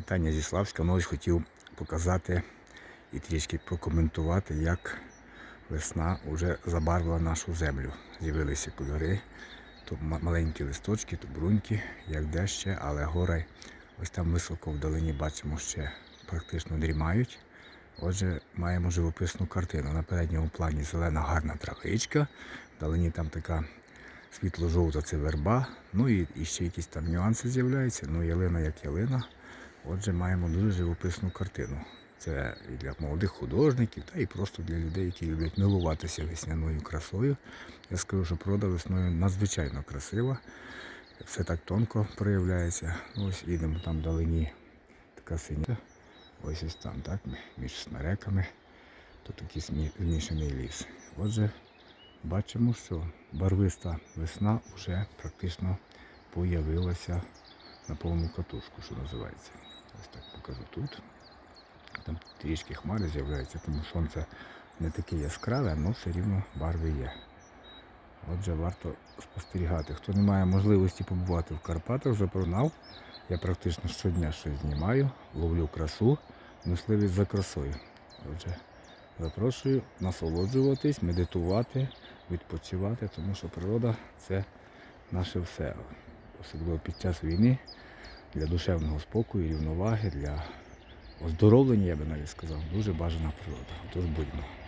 Вітання зі Славська. Ось хотів показати і трішки прокоментувати, як весна вже забарвила нашу землю. З'явилися кольори, то маленькі листочки, то бруньки, як де ще, але гори ось там високо вдалині бачимо, ще практично дрімають. Отже, маємо живописну картину. На передньому плані зелена гарна травичка, вдалині там така світло-жовта це верба, ну і, і ще якісь там нюанси з'являються. Ну, ялина як ялина. Отже, маємо дуже живописну картину. Це і для молодих художників, та і просто для людей, які люблять милуватися весняною красою. Я скажу, що природа весною надзвичайно красива. Все так тонко проявляється. Ну, ось їдемо там вдалині така синя. Ось ось там, так, між смереками. Тут такий змішаний ліс. Отже, бачимо, що барвиста весна вже практично появилася на повну катушку, що називається. Ось так покажу тут. Там трішки хмари з'являються, тому сонце не таке яскраве, але все рівно барви є. Отже, варто спостерігати. Хто не має можливості побувати в Карпатах, запронав. Я практично щодня щось знімаю, ловлю красу, мисливість за красою. Отже, запрошую насолоджуватись, медитувати, відпочивати, тому що природа це наше все. Особливо під час війни для душевного спокою, рівноваги, для оздоровлення, я би навіть сказав, дуже бажана природа. Тож будьмо.